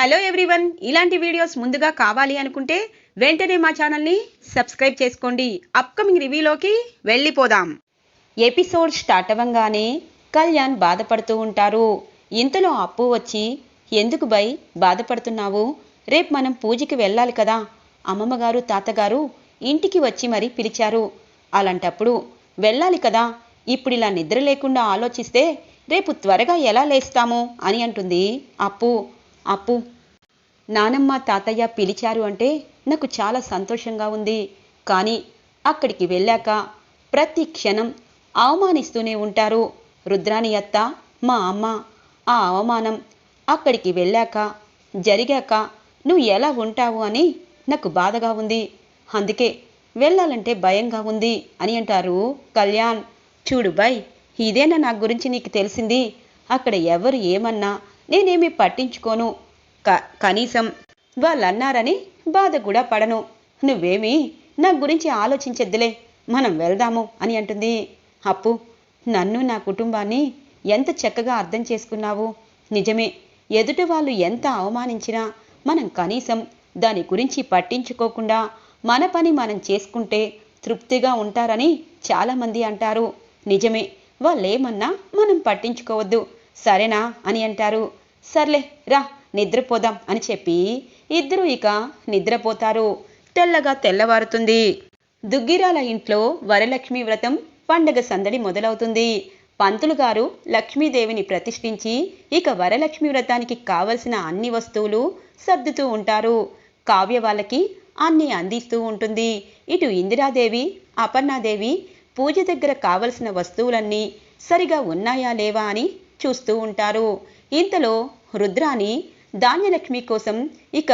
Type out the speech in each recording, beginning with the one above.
Hello everyone ఇలాంటి videos ముందుగా కావాలి అనుకుంటే వెంటనే మా ఛానల్ని సబ్స్క్రైబ్ చేసుకోండి. అప్కమింగ్ రివ్యూలోకి వెళ్ళిపోదాం. ఎపిసోడ్ స్టార్ట్ అవ్వంగానే కళ్యాణ్ బాధపడుతూ ఉంటారు. ఇంతలో అప్పు వచ్చి ఎందుకు బై బాధపడుతున్నావు? రేపు మనం పూజకి వెళ్ళాలి కదా. అమ్మమ్మగారు తాతగారు ఇంటికి వచ్చి మరీ పిలిచారు. అలాంటప్పుడు వెళ్ళాలి కదా. ఇప్పుడు ఇలా నిద్ర లేకుండా ఆలోచిస్తే రేపు త్వరగా ఎలా లేస్తాము? అని అంటుంది అప్పు. అప్పు. నానమ్మ తాతయ్య పిలిచారు అంటే నాకు చాలా సంతోషంగా ఉంది. కానీ అక్కడికి వెళ్ళాక ప్రతి క్షణం అవమానిస్తూనే ఉంటారు. రుద్రాని అత్త మా అమ్మ ఆ అవమానం అక్కడికి వెళ్ళాక జరిగాక నువ్వు ఎలా ఉంటావు అని నాకు బాధగా ఉంది. అందుకే వెళ్ళాలంటే భయంగా ఉంది అని అంటారు కళ్యాణ్. చూడు బై ఇదేనా నా గురించి నీకు తెలిసింది? అక్కడ ఎవరు ఏమన్నా నేనేమి పట్టించుకోను. క కనీసం వాళ్ళన్నారని బాధ కూడా పడను. నువ్వేమీ నా గురించి ఆలోచించద్దులే. మనం వెళ్దాము అని అంటుంది. అప్పు నన్ను నా కుటుంబాన్ని ఎంత చక్కగా అర్థం చేసుకున్నావు? నిజమే ఎదుటి వాళ్ళు ఎంత అవమానించినా మనం కనీసం దాని గురించి పట్టించుకోకుండా మన పని మనం చేసుకుంటే తృప్తిగా ఉంటారని చాలామంది అంటారు. నిజమే వాళ్ళేమన్నా మనం పట్టించుకోవద్దు. సరేనా అని అంటారు. సర్లే రా నిద్రపోదాం అని చెప్పి ఇద్దరూ ఇక నిద్రపోతారు. తెల్లగా తెల్లవారుతుంది. దుగ్గిరాల ఇంట్లో వరలక్ష్మి వ్రతం పండగ సందడి మొదలవుతుంది. పంతులు గారు లక్ష్మీదేవిని ప్రతిష్ఠించి ఇక వరలక్ష్మి వ్రతానికి కావలసిన అన్ని వస్తువులు సర్దుతూ ఉంటారు. కావ్య వాళ్ళకి అన్ని అందిస్తూ ఉంటుంది. ఇటు ఇందిరాదేవి అపర్ణాదేవి పూజ దగ్గర కావలసిన వస్తువులన్నీ సరిగా ఉన్నాయా లేవా అని చూస్తూ ఉంటారు. ఇంతలో రుద్రాని ధాన్యలక్ష్మి కోసం ఇక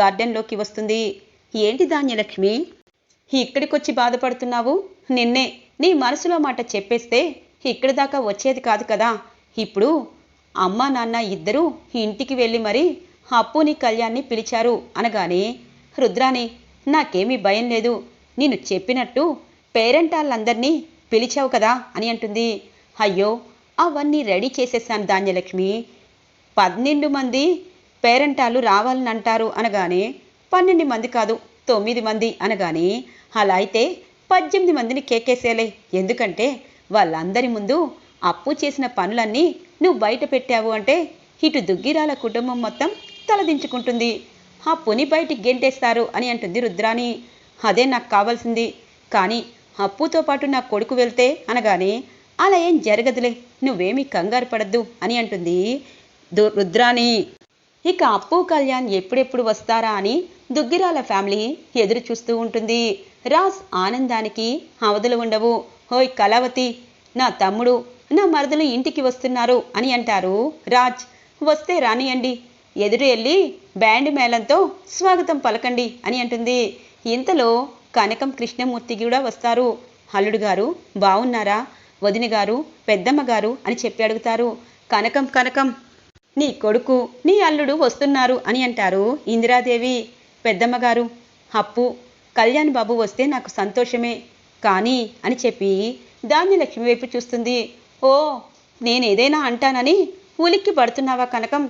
గార్డెన్లోకి వస్తుంది. ఏంటి ధాన్యలక్ష్మి? ఇక్కడికొచ్చి బాధపడుతున్నావు? నిన్నే నీ మనసులో మాట చెప్పేస్తే ఇక్కడి దాకా వచ్చేది కాదు కదా. ఇప్పుడు అమ్మ నాన్న ఇద్దరూ ఇంటికి వెళ్ళి మరి అప్పుని కళ్యాణ్ని పిలిచారు అనగానే రుద్రాని నాకేమీ భయం లేదు. నేను చెప్పినట్టు పేరెంటాళ్ళందరినీ పిలిచావు కదా అని అంటుంది. అయ్యో అవన్నీ రెడీ చేసేసాను ధాన్యలక్ష్మి. పన్నెండు మంది పేరెంటాలు రావాలని అంటారు అనగానే పన్నెండు మంది కాదు తొమ్మిది మంది అనగానే అలా అయితే పద్దెనిమిది మందిని కేకేసేలే ఎందుకంటే వాళ్ళందరి ముందు అప్పు చేసిన పనులన్నీ నువ్వు బయట పెట్టావు అంటే ఇటు దుగ్గిరాల కుటుంబం మొత్తం తలదించుకుంటుంది. అప్పుని బయటికి గెంటేస్తారు అని అంటుంది రుద్రాని అదే నాకు కావాల్సింది. కానీ అప్పుతో పాటు నా కొడుకు వెళ్తే అనగానే అలా ఏం జరగదులే నువ్వేమీ కంగారు పడద్దు అని అంటుంది రుద్రాని. ఇక అప్పు కళ్యాణ్ ఎప్పుడెప్పుడు వస్తారా అని దుగ్గిరాల ఫ్యామిలీ ఎదురు చూస్తూ ఉంటుంది. రాజ్ ఆనందానికి అవధులు ఉండవు. హోయ్ కళావతి నా తమ్ముడు నా మరదలు ఇంటికి వస్తున్నారు అని అంటారు రాజ్. వస్తే రానియండి. ఎదురు వెళ్ళి బ్యాండ్ మేళంతో స్వాగతం పలకండి అని అంటుంది. ఇంతలో కనకం కృష్ణమూర్తి కూడా వస్తారు. అల్లుడు గారు బాగున్నారా వదిన గారు పెద్దమ్మ గారు అని చెప్పి అడుగుతారు. కనకం కనకం నీ కొడుకు నీ అల్లుడు వస్తున్నారు అని అంటారు ఇందిరాదేవి. పెద్దమ్మగారు అప్పు కళ్యాణ్ బాబు వస్తే నాకు సంతోషమే కానీ అని చెప్పి ధాన్యలక్ష్మి వైపు చూస్తుంది. ఓ నేనేదైనా అంటానని ఉలిక్కి పడుతున్నావా కనకం?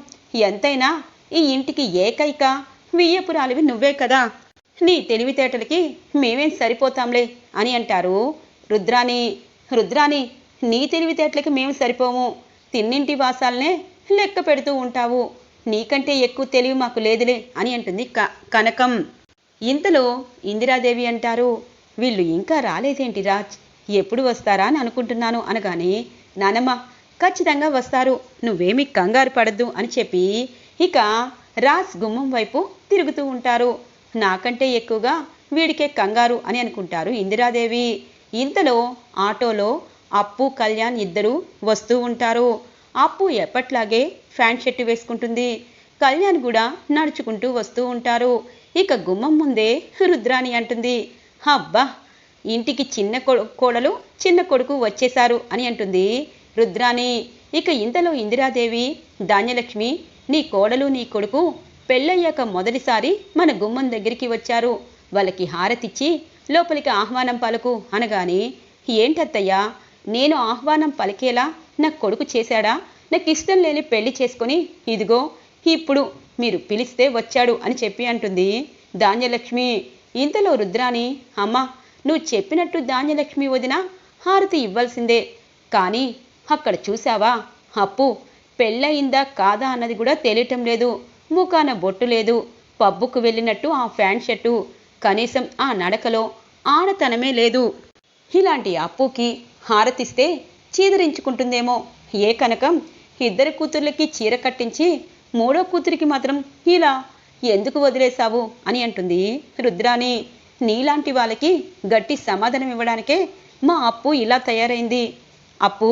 ఎంతైనా ఈ ఇంటికి ఏకైక వియ్యపురాలివి నువ్వే కదా. నీ తెలివితేటలకి మేమేం సరిపోతాంలే అని అంటారు రుద్రాని రుద్రాని నీ తెలివితేటలకి మేము సరిపోము. తిన్నింటి వాసాలనే లెక్క పెడుతూ ఉంటావు. నీకంటే ఎక్కువ తెలివి మాకు లేదులే అని అంటుంది క కనకం. ఇంతలో ఇందిరాదేవి అంటారు వీళ్ళు ఇంకా రాలేదేంటి రాజ్? ఎప్పుడు వస్తారా అని అనుకుంటున్నాను అనగానే నానమ్మ ఖచ్చితంగా వస్తారు. నువ్వేమి కంగారు పడద్దు అని చెప్పి ఇక రాజ్ గుమ్మం వైపు తిరుగుతూ ఉంటారు. నాకంటే ఎక్కువగా వీడికే కంగారు అని అనుకుంటారు ఇందిరాదేవి. ఇంతలో ఆటోలో అప్పు కళ్యాణ్ ఇద్దరు వస్తూ ఉంటారు. అప్పు ఎప్పట్లాగే ఫ్యాంట్ షర్ట్ వేసుకుంటుంది. కళ్యాణ్ కూడా నడుచుకుంటూ వస్తూ ఉంటారు. ఇక గుమ్మం ముందే రుద్రాని అంటుంది. అబ్బా ఇంటికి చిన్న కోడలు చిన్న కొడుకు వచ్చేశారు అని అంటుంది రుద్రాణి. ఇక ఇంతలో ఇందిరాదేవి ధాన్యలక్ష్మి నీ కోడలు నీ కొడుకు పెళ్ళయ్యాక మొదటిసారి మన గుమ్మం దగ్గరికి వచ్చారు. వాళ్ళకి హారతిచ్చి లోపలికి ఆహ్వానం పలుకు అనగానే ఏంటత్తయ్యా నేను ఆహ్వానం పలికేలా నా కొడుకు చేశాడా? నాకు ఇష్టం లేని పెళ్ళి చేసుకొని ఇదిగో ఇప్పుడు మీరు పిలిస్తే వచ్చాడు అని చెప్పి అంటుంది ధాన్యలక్ష్మి. ఇంతలో రుద్రాని అమ్మ నువ్వు చెప్పినట్టు ధాన్యలక్ష్మి వదిన హారతి ఇవ్వాల్సిందే. కానీ అక్కడ చూసావా అప్పు పెళ్ళయిందా కాదా అన్నది కూడా తెలియటం లేదు. ముఖాన బొట్టు లేదు. పబ్బుకు వెళ్ళినట్టు ఆ ఫ్యాంట్ షర్టు. కనీసం ఆ నడకలో ఆడతనమే లేదు. ఇలాంటి అప్పుకి హారతిస్తే చీదరించుకుంటుందేమో. ఏ కనకం? ఇద్దరు కూతుర్లకి చీర కట్టించి మూడో కూతురికి మాత్రం ఇలా ఎందుకు వదిలేశావు అని అంటుంది రుద్రాని నీలాంటి వాళ్ళకి గట్టి సమాధానం ఇవ్వడానికే మా అప్పు ఇలా తయారైంది. అప్పు?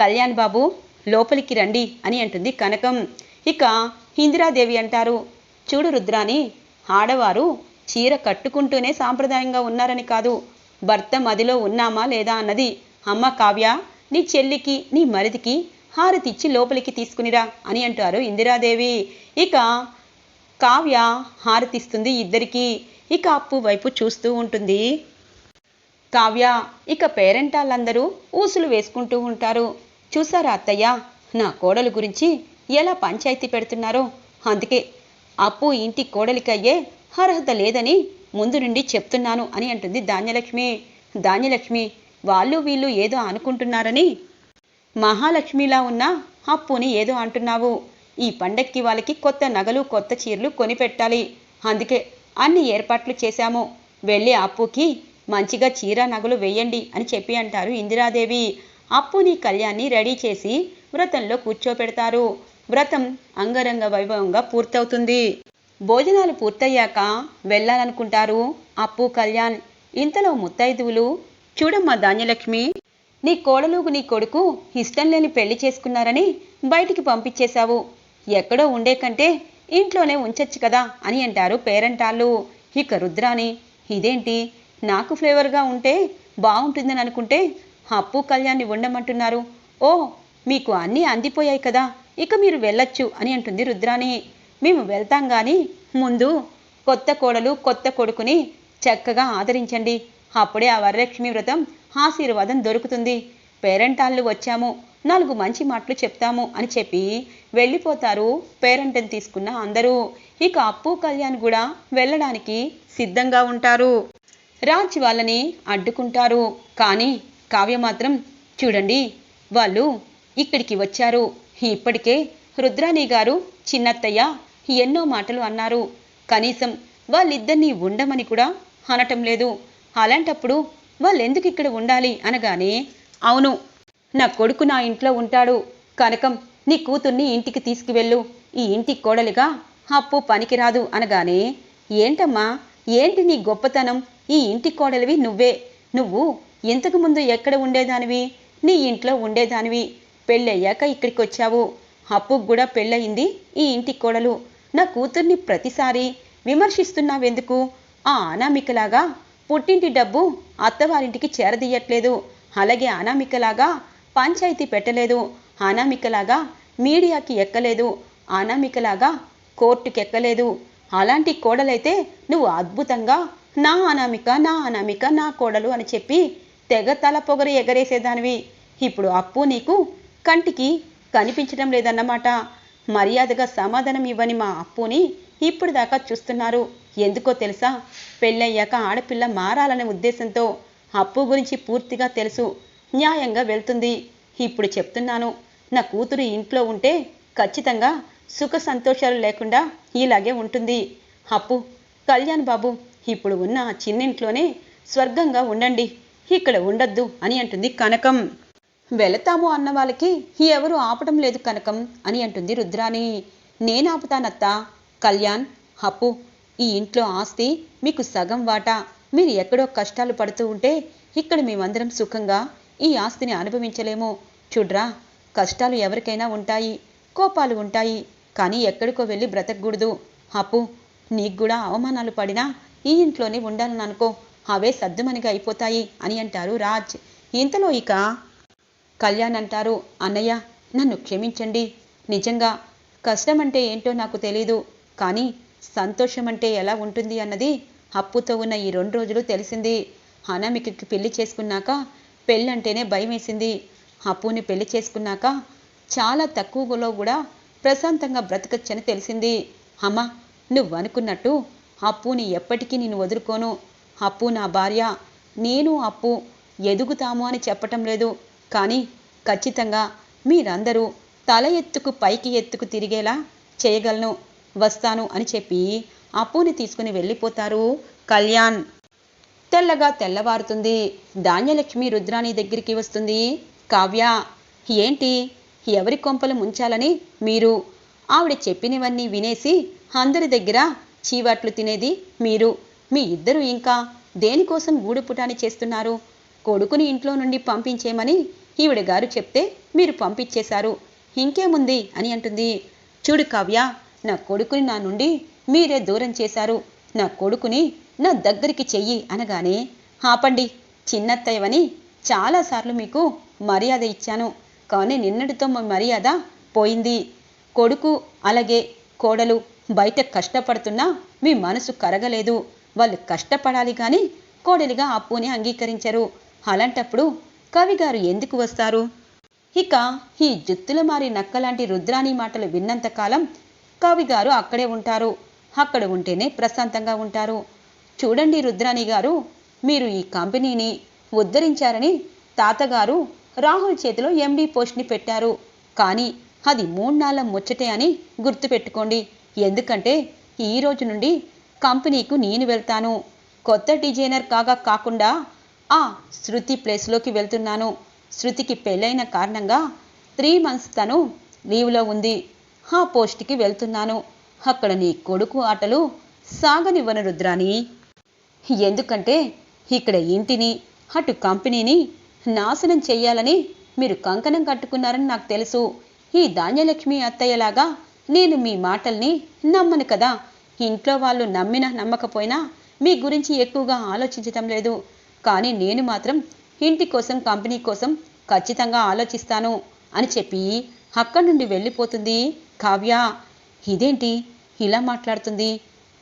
కళ్యాణ్ బాబు లోపలికి రండి అని అంటుంది కనకం. ఇక ఇందిరాదేవి అంటారు. చూడు రుద్రాని ఆడవారు చీర కట్టుకుంటూనే సాంప్రదాయంగా ఉన్నారని కాదు. భర్త మదిలో ఉన్నామా లేదా అన్నది. అమ్మ కావ్య నీ చెల్లికి నీ మరిదికి హారతిచ్చి లోపలికి తీసుకునిరా అని అంటారు ఇందిరాదేవి. ఇక కావ్య హారతిస్తుంది ఇద్దరికి. ఇక అప్పు వైపు చూస్తూ ఉంటుంది. కావ్య ఇక పేరెంటాళ్ళందరూ ఊసులు వేసుకుంటూ ఉంటారు. చూసారా అత్తయ్య నా కోడలు గురించి ఎలా పంచాయతీ పెడుతున్నారో? అందుకే అప్పు ఇంటి కోడలికయ్యే అర్హత లేదని ముందు నుండి చెప్తున్నాను అని అంటుంది ధాన్యలక్ష్మి. ధాన్యలక్ష్మి వాళ్ళు వీళ్ళు ఏదో అనుకుంటున్నారని? మహాలక్ష్మిలా ఉన్న అప్పుని ఏదో అంటున్నావు. ఈ పండక్కి వాళ్ళకి కొత్త నగలు కొత్త చీరలు కొనిపెట్టాలి. అందుకే అన్ని ఏర్పాట్లు చేశాము. వెళ్ళి అప్పుకి మంచిగా చీర నగలు వేయండి అని చెప్పి అంటారు ఇందిరాదేవి. అప్పుని కళ్యాణ్ని రెడీ చేసి వ్రతంలో కూర్చోపెడతారు. వ్రతం అంగరంగ వైభవంగా పూర్తవుతుంది. భోజనాలు పూర్తయ్యాక వెళ్ళాలనుకుంటారు అప్పు కళ్యాణ్. ఇంతలో ముత్తైదువులు చూడమ్మా ధాన్యలక్ష్మి. నీ కోడలుగు నీ కొడుకు ఇష్టం లేని పెళ్ళి చేసుకున్నారని బయటికి పంపించేశావు. ఎక్కడో ఉండే కంటే ఇంట్లోనే ఉంచొచ్చు కదా అని అంటారు పేరెంటాళ్ళు. ఇక రుద్రాని ఇదేంటి? నాకు ఫ్లేవర్గా ఉంటే బాగుంటుందని అనుకుంటే అప్పు కళ్యాణ్ని ఉండమంటున్నారు ఓ మీకు అన్నీ అందిపోయాయి కదా ఇక మీరు వెళ్ళొచ్చు అని అంటుంది రుద్రాని మేము వెళ్తాం కానీ ముందు కొత్త కోడలు కొత్త కొడుకుని చక్కగా ఆదరించండి. అప్పుడే ఆ వరలక్ష్మి వ్రతం ఆశీర్వాదం దొరుకుతుంది. పేరెంటాళ్ళు వచ్చాము. నాలుగు మంచి మాటలు చెప్తాము అని చెప్పి వెళ్ళిపోతారు పేరెంట్ని తీసుకున్న అందరూ. ఇక అప్పు కళ్యాణ్ కూడా వెళ్ళడానికి సిద్ధంగా ఉంటారు. రాజ్ వాళ్ళని అడ్డుకుంటారు. కానీ కావ్య మాత్రం చూడండి వాళ్ళు ఇక్కడికి వచ్చారు. ఇప్పటికే రుద్రాణి గారు చిన్నత్తయ్య ఎన్నో మాటలు అన్నారు. కనీసం వాళ్ళిద్దరినీ ఉండమని కూడా అనటం లేదు. అలాంటప్పుడు వాళ్ళెందుకు ఇక్కడ ఉండాలి అనగానే అవును నా కొడుకు నా ఇంట్లో ఉంటాడు. కనకం నీ కూతుర్ని ఇంటికి తీసుకువెళ్ళు. ఈ ఇంటి కోడలిగా అప్పు పనికిరాదు అనగానే ఏంటమ్మా ఏంటి నీ గొప్పతనం? ఈ ఇంటి కోడలివి నువ్వే. నువ్వు ఇంతకు ముందు ఎక్కడ ఉండేదానివి? నీ ఇంట్లో ఉండేదానివి. పెళ్ళయ్యాక ఇక్కడికి వచ్చావు అప్పుకు కూడా పెళ్ళయింది ఈ ఇంటి కోడలు. నా కూతుర్ని ప్రతిసారి విమర్శిస్తున్నావెందుకు? ఆ అనామికలాగా పుట్టింటి డబ్బు అత్తవారింటికి చేరదీయట్లేదు. అలాగే అనామికలాగా పంచాయతీ పెట్టలేదు. అనామికలాగా మీడియాకి ఎక్కలేదు. అనామికలాగా కోర్టుకి ఎక్కలేదు అలాంటి కోడలైతే నువ్వు అద్భుతంగా నా అనామిక నా అనామిక నా కోడలు అని చెప్పి తెగ తల పొగరు ఎగరేసేదానివి. ఇప్పుడు అప్పు నీకు కంటికి కనిపించడం లేదన్నమాట. మర్యాదగా సమాధానం ఇవ్వని మా అప్పుని ఇప్పుడు దాకా చూస్తున్నారు. ఎందుకో తెలుసా? పెళ్ళయ్యాక ఆడపిల్ల మారాలనే ఉద్దేశంతో అప్పు గురించి పూర్తిగా తెలుసు. న్యాయంగా వెళ్తుంది. ఇప్పుడు చెప్తున్నాను. నా కూతురు ఇంట్లో ఉంటే ఖచ్చితంగా సుఖ సంతోషాలు లేకుండా ఇలాగే ఉంటుంది. అప్పు. కళ్యాణ్ బాబు ఇప్పుడు ఉన్న చిన్నింట్లోనే స్వర్గంగా ఉండండి. ఇక్కడ ఉండొద్దు అని అంటుంది కనకం. వెళతాము అన్న వాళ్ళకి ఎవరు ఆపటం లేదు కనకం అని అంటుంది రుద్రాని నేను ఆపుతానత్తా? కళ్యాణ్ అప్పు. ఈ ఇంట్లో ఆస్తి మీకు సగం వాటా. మీరు ఎక్కడో కష్టాలు పడుతూ ఉంటే ఇక్కడ మేమందరం సుఖంగా ఈ ఆస్తిని అనుభవించలేము. చూడ్రా కష్టాలు ఎవరికైనా ఉంటాయి కోపాలు ఉంటాయి కానీ ఎక్కడికో వెళ్ళి బ్రతకూడదు. అప్పు నీకు కూడా అవమానాలు పడినా ఈ ఇంట్లోనే ఉండాలని అనుకో. అవే సద్దుమనిగా అయిపోతాయి అని అంటారు రాజ్. ఇంతలో ఇక కళ్యాణ్ అంటారు అన్నయ్య నన్ను క్షమించండి. నిజంగా కష్టం అంటే ఏంటో నాకు తెలీదు. కానీ సంతోషం అంటే ఎలా ఉంటుంది అన్నది అప్పుతో ఉన్న ఈ రెండు రోజులు తెలిసింది. అనామికకి పెళ్ళి చేసుకున్నాక పెళ్ళంటేనే భయం వేసింది అప్పుని పెళ్ళి చేసుకున్నాక చాలా తక్కువలో కూడా ప్రశాంతంగా బ్రతకచ్చని తెలిసింది. అమ్మ నువ్వు అనుకున్నట్టు అప్పుని ఎప్పటికీ నేను వదులుకోను. అప్పు నా భార్య నేను అప్పు ఎదుగుతాము అని చెప్పటం లేదు. కానీ ఖచ్చితంగా మీరందరూ తల ఎత్తుకు పైకి ఎత్తుకు తిరిగేలా చేయగలను. వస్తాను అని చెప్పి అప్పుని తీసుకుని వెళ్ళిపోతారు. కళ్యాణ్ తెల్లగా తెల్లవారుతుంది. ధాన్యలక్ష్మి రుద్రాణి దగ్గరికి వస్తుంది. కావ్య ఏంటి? ఎవరి కొంపలు ముంచాలని మీరు? ఆవిడ చెప్పినవన్నీ వినేసి అందరి దగ్గర చీవాట్లు తినేది మీరు. మీ ఇద్దరు ఇంకా దేనికోసం గూడుపుటాని చేస్తున్నారు? కొడుకుని ఇంట్లో నుండి పంపించేమని ఈవిడ గారు చెప్తే మీరు పంపించేశారు. ఇంకేముంది అని అంటుంది. చూడు కావ్య నా కొడుకుని నా నుండి మీరే దూరం చేశారు. నా కొడుకుని నా దగ్గరికి చెయ్యి అనగానే ఆపండి చిన్నత్తయ్యవని చాలాసార్లు మీకు మర్యాద ఇచ్చాను. కానీ నిన్నటితో మా మర్యాద పోయింది. కొడుకు అలాగే కోడలు బయట కష్టపడుతున్నా మీ మనసు కరగలేదు. వాళ్ళు కష్టపడాలి కానీ కోడలిగా అప్పుని అంగీకరించరు. అలాంటప్పుడు కవిగారు ఎందుకు వస్తారు? ఇక ఈ జుత్తుల మారి నక్కలాంటి రుద్రాణి మాటలు విన్నంతకాలం కవి గారు అక్కడే ఉంటారు. అక్కడ ఉంటేనే ప్రశాంతంగా ఉంటారు. చూడండి రుద్రాణి గారు మీరు ఈ కంపెనీని ఉద్ధరించారని తాతగారు రాహుల్ చేతిలో ఎండీ పోస్ట్ని పెట్టారు. కానీ అది మూడు నాళ్ళ ముచ్చటే అని గుర్తుపెట్టుకోండి. ఎందుకంటే ఈ రోజు నుండి కంపెనీకు నేను వెళ్తాను. కొత్త డిజైనర్ కాగా కాకుండా ఆ శృతి ప్లేస్లోకి వెళ్తున్నాను. శృతికి పెళ్ళైన కారణంగా త్రీ మంత్స్ తను లీవ్లో ఉంది. ఆ పోస్ట్కి వెళ్తున్నాను. అక్కడ నీ కొడుకు ఆటలు సాగనివ్వను రుద్రాని ఎందుకంటే ఇక్కడ ఇంటిని అటు కంపెనీని నాశనం చేయాలని మీరు కంకణం కట్టుకున్నారని నాకు తెలుసు. ఈ ధాన్యలక్ష్మి అత్తయ్యలాగా నేను మీ మాటల్ని నమ్మను కదా. ఇంట్లో వాళ్ళు నమ్మినా నమ్మకపోయినా మీ గురించి ఎక్కువగా ఆలోచించటం లేదు. కానీ నేను మాత్రం ఇంటి కోసం కంపెనీ కోసం ఖచ్చితంగా ఆలోచిస్తాను అని చెప్పి అక్కడి నుండి వెళ్ళిపోతుంది. కావ్య ఇదేంటి? ఇలా మాట్లాడుతుంది.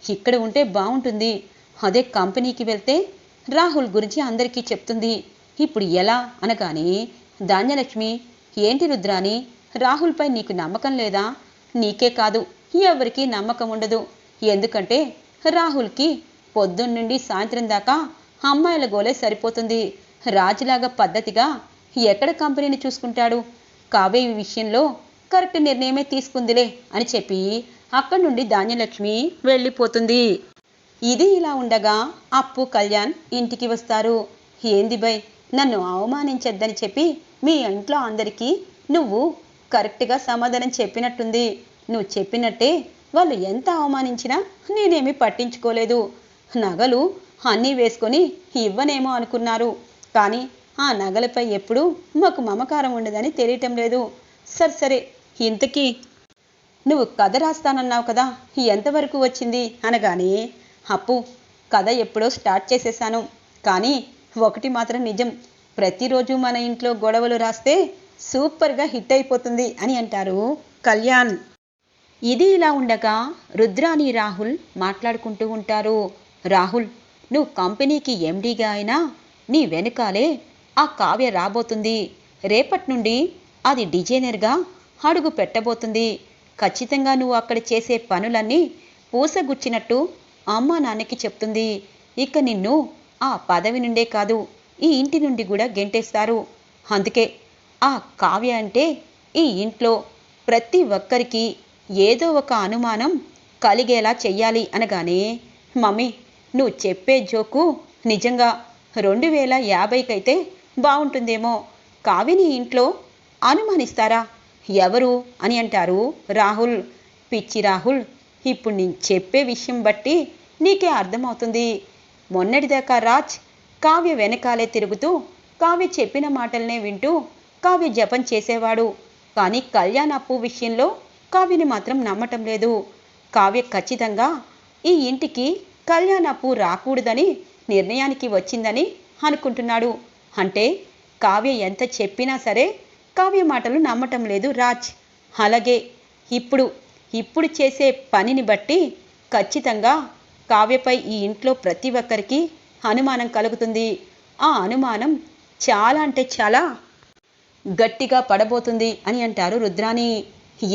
ఇక్కడ ఉంటే బాగుంటుంది అదే కంపెనీకి వెళ్తే రాహుల్ గురించి అందరికీ చెప్తుంది. ఇప్పుడు ఎలా? అనగానే ధాన్యలక్ష్మి ఏంటి రుద్రాని రాహుల్పై నీకు నమ్మకం లేదా? నీకే కాదు. ఎవరికీ నమ్మకం ఉండదు. ఎందుకంటే రాహుల్కి పొద్దున్నుండి సాయంత్రం దాకా అమ్మాయిల గోలే సరిపోతుంది. రాజులాగా పద్ధతిగా ఎక్కడ కంపెనీని చూసుకుంటాడు? కావే ఈ విషయంలో కరెక్ట్ నిర్ణయమే తీసుకుందిలే అని చెప్పి అక్కడి నుండి ధాన్యలక్ష్మి వెళ్ళిపోతుంది. ఇది ఇలా ఉండగా అప్పు కళ్యాణ్ ఇంటికి వస్తారు. ఏంది బై నన్ను అవమానించొద్దని చెప్పి మీ ఇంట్లో అందరికీ నువ్వు కరెక్ట్గా సమాధానం చెప్పినట్టుంది. నువ్వు చెప్పినట్టే వాళ్ళు ఎంత అవమానించినా నేనేమి పట్టించుకోలేదు. నగలు అన్నీ వేసుకొని ఇవ్వనేమో అనుకున్నారు. కానీ ఆ నగలపై ఎప్పుడూ మాకు మమకారం ఉండదని తెలియటం లేదు. సరే సరే ఇంతకీ నువ్వు కథ రాస్తానన్నావు కదా ఎంతవరకు వచ్చింది? అనగానే అప్పు కథ ఎప్పుడో స్టార్ట్ చేసేసాను. కానీ ఒకటి మాత్రం నిజం ప్రతిరోజు మన ఇంట్లో గొడవలు రాస్తే సూపర్గా హిట్ అయిపోతుంది అని అంటారు కళ్యాణ్. ఇది ఇలా ఉండగా రుద్రాని రాహుల్ మాట్లాడుకుంటూ ఉంటారు. రాహుల్ నువ్వు కంపెనీకి ఎండీగా అయినా నీ వెనుకాలే ఆ కావ్య రాబోతుంది. రేపటి నుండి అది డిజైనర్గా అడుగు పెట్టబోతుంది. ఖచ్చితంగా నువ్వు అక్కడ చేసే పనులన్నీ పూసగుచ్చినట్టు అమ్మ నాన్నకి చెప్తుంది. ఇక నిన్ను ఆ పదవి నుండే కాదు ఈ ఇంటి నుండి కూడా గెంటేస్తారు. అందుకే ఆ కావ్య అంటే ఈ ఇంట్లో ప్రతి ఒక్కరికి ఏదో ఒక అనుమానం కలిగేలా చెయ్యాలి అనగానే మమ్మీ నువ్వు చెప్పే జోకు నిజంగా రెండు వేల యాభైకైతే బాగుంటుందేమో కావిని ఇంట్లో అనుమానిస్తారా? ఎవరు అని అంటారు? రాహుల్. పిచ్చి రాహుల్ ఇప్పుడు నేను చెప్పే విషయం బట్టి నీకే అర్థమవుతుంది. మొన్నటిదాకా రాజ్ కావ్య వెనకాలే తిరుగుతూ కావ్య చెప్పిన మాటలనే వింటూ కావ్య జపం చేసేవాడు. కానీ కళ్యాణ్ అప్పు విషయంలో కావ్యని మాత్రం నమ్మటం లేదు. కావ్య ఖచ్చితంగా ఈ ఇంటికి కళ్యాణ్ అప్పు రాకూడదని నిర్ణయానికి వచ్చిందని అనుకుంటున్నాడు. అంటే కావ్య ఎంత చెప్పినా సరే కావ్య మాటలు నమ్మటం లేదు రాజ్. అలాగే ఇప్పుడు ఇప్పుడు చేసే పనిని బట్టి ఖచ్చితంగా కావ్యపై ఈ ఇంట్లో ప్రతి ఒక్కరికి అనుమానం కలుగుతుంది. ఆ అనుమానం చాలా అంటే చాలా గట్టిగా పడబోతుంది అని అంటారు రుద్రాని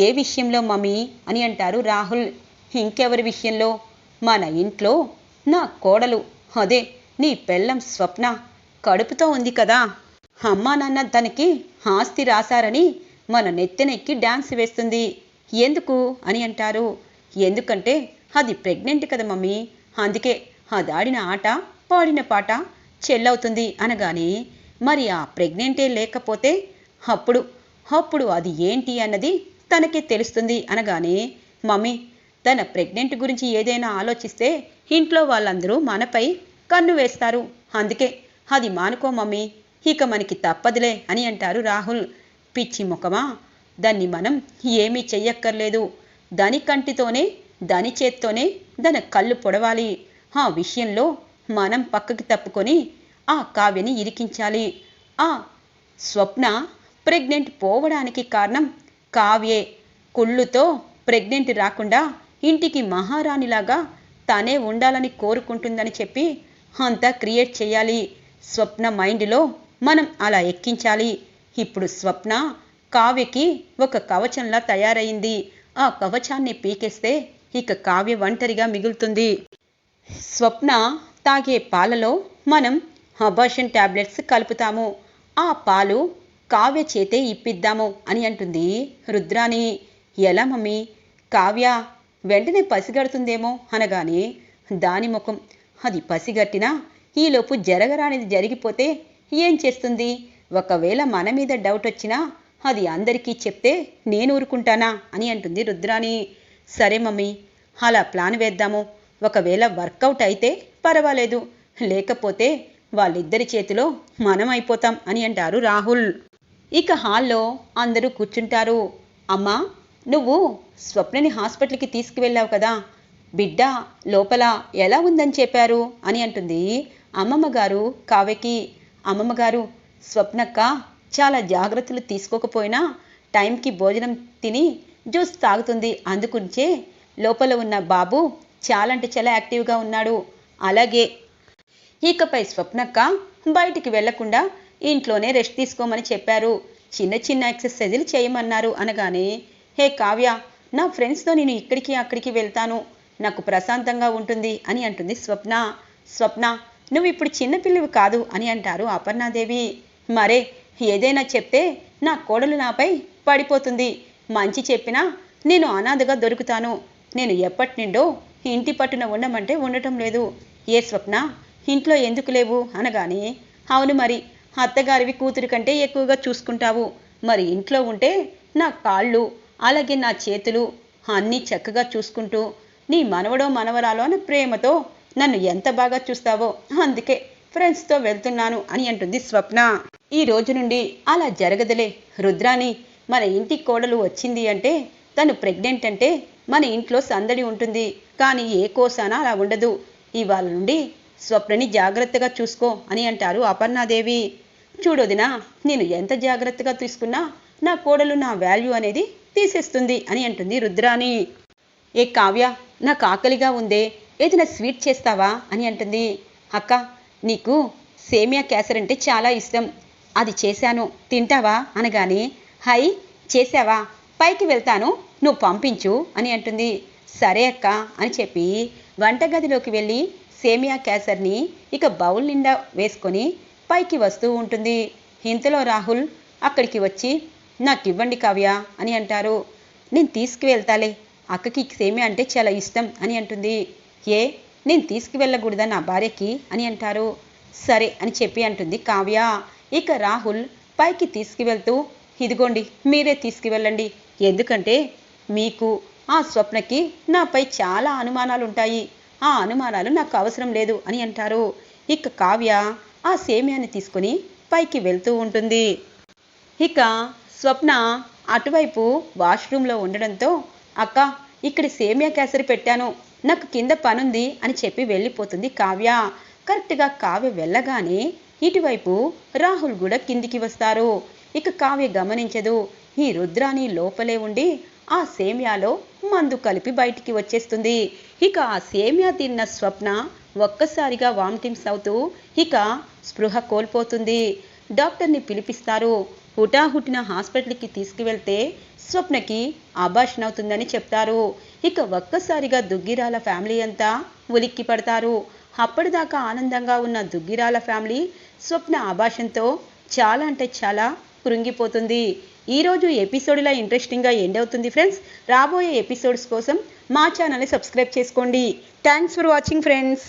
ఏ విషయంలో మమ్మీ అని అంటారు రాహుల్. ఇంకెవరి విషయంలో? మన ఇంట్లో నా కోడలు. అదే నీ పెళ్ళం స్వప్న. కడుపుతో ఉంది కదా. అమ్మా నాన్న తనకి ఆస్తి రాశారని మన నెత్తెనెక్కి డాన్స్ వేస్తుంది. ఎందుకు? అని అంటారు. ఎందుకంటే అది ప్రెగ్నెంట్ కదా మమ్మీ. అందుకే అది ఆడిన ఆట పాడిన పాట చెల్లవుతుంది అనగానే మరి ఆ ప్రెగ్నెంటే లేకపోతే అప్పుడు అప్పుడు అది ఏంటి అన్నది తనకే తెలుస్తుంది అనగానే మమ్మీ తన ప్రెగ్నెంట్ గురించి ఏదైనా ఆలోచిస్తే ఇంట్లో వాళ్ళందరూ మనపై కన్ను వేస్తారు. అందుకే అది మానుకో మమ్మీ. ఇక మనకి తప్పదులే అని అంటారు రాహుల్. పిచ్చి ముఖమా? దాన్ని మనం ఏమీ చెయ్యక్కర్లేదు. దాని కంటితోనే దాని చేత్తోనే దాని కళ్ళు పొడవాలి. ఆ విషయంలో మనం పక్కకి తప్పుకొని ఆ కావ్యని ఇరికించాలి. ఆ స్వప్న ప్రెగ్నెంట్ పోవడానికి కారణం కావ్యే. కుళ్ళుతో ప్రెగ్నెంట్ రాకుండా ఇంటికి మహారాణిలాగా తనే ఉండాలని కోరుకుంటుందని చెప్పి అంతా క్రియేట్ చేయాలి స్వప్న మైండ్లో మనం అలా ఎక్కించాలి. ఇప్పుడు స్వప్న కావ్యకి ఒక కవచంలా తయారైంది. ఆ కవచాన్ని పీకేస్తే ఇక కావ్య ఒంటరిగా మిగులుతుంది. స్వప్న తాగే పాలలో మనం అబార్షన్ టాబ్లెట్స్ కలుపుతాము. ఆ పాలు కావ్య చేతే ఇప్పిద్దాము అని అంటుంది రుద్రాని ఎలా మమ్మీ? కావ్య వెంటనే పసిగడుతుందేమో అనగానే దాని ముఖం. అది పసిగట్టినా ఈలోపు జరగరానిది జరిగిపోతే ఏం చేస్తుంది? ఒకవేళ మన మీద డౌట్ వచ్చినా అది అందరికీ చెప్తే నేను ఊరుకుంటానా? అని అంటుంది రుద్రాని సరే మమ్మీ అలా ప్లాన్ వేద్దాము. ఒకవేళ వర్కౌట్ అయితే పర్వాలేదు. లేకపోతే వాళ్ళిద్దరి చేతిలో మనం అయిపోతాం అని అంటారు రాహుల్. ఇక హాల్లో అందరూ కూర్చుంటారు. అమ్మా నువ్వు స్వప్నని హాస్పిటల్కి తీసుకువెళ్ళావు కదా. బిడ్డ లోపల ఎలా ఉందని చెప్పారు? అని అంటుంది అమ్మమ్మ గారు కావ్యకి. అమ్మమ్మగారు స్వప్నక్క చాలా జాగ్రత్తలు తీసుకోకపోయినా టైంకి భోజనం తిని జ్యూస్ తాగుతుంది. అందుకుంచే లోపల ఉన్న బాబు చాలా అంటే చాలా యాక్టివ్గా ఉన్నాడు. అలాగే ఇకపై స్వప్నక్క బయటికి వెళ్ళకుండా ఇంట్లోనే రెస్ట్ తీసుకోమని చెప్పారు. చిన్న చిన్న ఎక్సర్సైజులు చేయమన్నారు అనగానే హే కావ్య నా ఫ్రెండ్స్తో నేను ఇక్కడికి అక్కడికి వెళ్తాను. నాకు ప్రశాంతంగా ఉంటుంది అని అంటుంది స్వప్న. స్వప్న నువ్వు ఇప్పుడు చిన్నపిల్లవి కాదు అని అంటారు అపర్ణాదేవి. మరే ఏదైనా చెప్తే నా కోడలు నాపై పడిపోతుంది. మంచి చెప్పినా నేను అనాథగా దొరుకుతాను. నేను ఎప్పటి నిండో ఇంటి పట్టున ఉండమంటే ఉండటం లేదు. ఏ స్వప్న? ఇంట్లో ఎందుకు లేవు? అనగానే అవును మరి అత్తగారివి కూతురు కంటే ఎక్కువగా చూసుకుంటావు. మరి ఇంట్లో ఉంటే నా కాళ్ళు అలాగే నా చేతులు అన్నీ చక్కగా చూసుకుంటూ నీ మనవడో మనవరాలో అని ప్రేమతో నన్ను ఎంత బాగా చూస్తావో అందుకే ఫ్రెండ్స్తో వెళ్తున్నాను అని అంటుంది స్వప్న. ఈ రోజు నుండి అలా జరగదులే. రుద్రాని మన ఇంటి కోడలు వచ్చింది అంటే తను ప్రెగ్నెంట్ అంటే మన ఇంట్లో సందడి ఉంటుంది. కానీ ఏ కోసానా అలా ఉండదు. ఇవాళ నుండి స్వప్నని జాగ్రత్తగా చూసుకో అని అంటారు అపర్ణాదేవి. చూడొదినా నేను ఎంత జాగ్రత్తగా తీసుకున్నా నా కోడలు నా వాల్యూ అనేది తీసేస్తుంది అని అంటుంది రుద్రాని. ఏ కావ్య నాకు ఆకలిగా ఉందే. ఏదైనా స్వీట్ చేస్తావా అని అంటుంది. అక్క నీకు సేమియా క్యాసర్ అంటే చాలా ఇష్టం. అది చేశాను. తింటావా? అనగానే హై చేసావా పైకి వెళ్తాను. నువ్వు పంపించు అని అంటుంది. సరే అక్క అని చెప్పి వంటగదిలోకి వెళ్ళి సేమియా క్యాసర్ని ఇక బౌల్ నిండా వేసుకొని పైకి వస్తూ ఉంటుంది. ఇంతలో రాహుల్ అక్కడికి వచ్చి నాకు ఇవ్వండి కావ్య అని అంటారు. నేను తీసుకువెళ్తాలే. అక్కకి సేమియా అంటే చాలా ఇష్టం అని అంటుంది. ఏ నేను తీసుకువెళ్ళకూడదా నా భార్యకి? అని అంటారు. సరే అని చెప్పి అంటుంది కావ్య. ఇక రాహుల్ పైకి తీసుకువెళ్తూ ఇదిగోండి మీరే తీసుకువెళ్ళండి. ఎందుకంటే మీకు ఆ స్వప్నకి నాపై చాలా అనుమానాలు ఉంటాయి ఆ అనుమానాలు నాకు అవసరం లేదు అని అంటారు. ఇక కావ్య ఆ సేమియాని తీసుకొని పైకి వెళ్తూ ఉంటుంది. ఇక స్వప్న అటువైపు వాష్రూమ్లో ఉండడంతో అక్క ఇక్కడ సేమియా కేసరి పెట్టాను. నాకు కింద పనుంది అని చెప్పి వెళ్ళిపోతుంది కావ్య. కరెక్ట్గా కావ్య వెళ్ళగానే ఇటువైపు రాహుల్ కూడా కిందికి వస్తారు. ఇక కావ్య గమనించదు. ఈ రుద్రాని లోపలే ఉండి ఆ సేమ్యాలో మందు కలిపి బయటికి వచ్చేస్తుంది. ఇక ఆ సేమ్యా తిన్న స్వప్న ఒక్కసారిగా వామిటింగ్స్ అవుతూ ఇక స్పృహ కోల్పోతుంది. డాక్టర్ని పిలిపిస్తారు. హుటాహుటిన హాస్పిటల్కి తీసుకువెళ్తే స్వప్నకి ఆభాషణ అవుతుందని చెప్తారు. ఇక ఒక్కసారిగా దుగ్గిరాల ఫ్యామిలీ అంతా ఉలిక్కి పడతారు. అప్పటిదాకా ఆనందంగా ఉన్న దుగ్గిరాల ఫ్యామిలీ స్వప్న ఆభాషంతో చాలా అంటే చాలా కృంగిపోతుంది. ఈరోజు ఎపిసోడ్లో ఇంట్రెస్టింగ్గా ఎండ్ అవుతుంది ఫ్రెండ్స్. రాబోయే ఎపిసోడ్స్ కోసం మా ఛానల్ని సబ్స్క్రైబ్ చేసుకోండి. Thanks for watching friends.